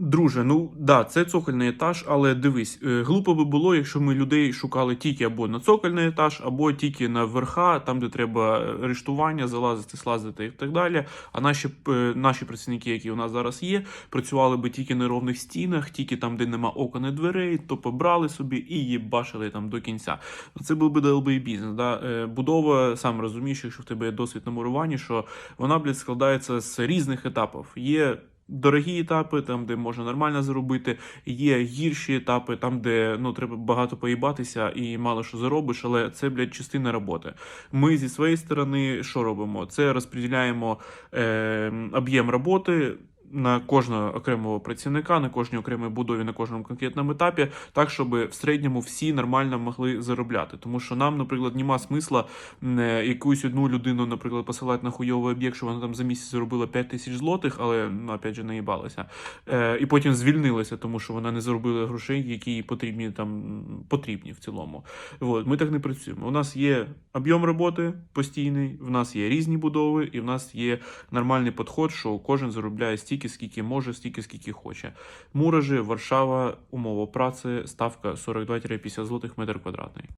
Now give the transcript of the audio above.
Друже, ну да, це цокольний етаж, але дивись, е, глупо би було, якщо ми людей шукали тільки або на цокольний етаж, або тільки на верха, там, де треба е, рештування, залазити, слазити і так далі. А наші, е, наші працівники, які у нас зараз є, працювали би тільки на ровних стінах, тільки там, де нема окон і дверей, то побрали собі і їбашили там до кінця. Це був би долбий бізнес. Да? Будова, сам розумієш, якщо в тебе є досвід на муруванні, що вона, блядь, складається з різних етапів. Є дорогі етапи, там, де можна нормально заробити, є гірші етапи, там, де ну, треба багато поїбатися і мало що заробиш, але це, блядь, частина роботи. Ми зі своєї сторони що робимо? Це розподіляємо е, об'єм роботи. На кожного окремого працівника, на кожній окремій будові, на кожному конкретному етапі, так щоб в середньому всі нормально могли заробляти. Тому що нам, наприклад, нема смисла е, якусь одну людину, наприклад, посилати на хуйовий об'єкт, що вона там за місяць заробила 5 тисяч злотих, але ну, опять же, наїбалася. Е, і потім звільнилася, тому що вона не заробила грошей, які їй потрібні там потрібні в цілому. От, ми так не працюємо. У нас є об'єм роботи постійний, в нас є різні будови, і в нас є нормальний підход, що кожен заробляє стільки, скільки може, стільки, скільки хоче. Муражі, Варшава, умова праці, ставка 42-50 злотих метр квадратний.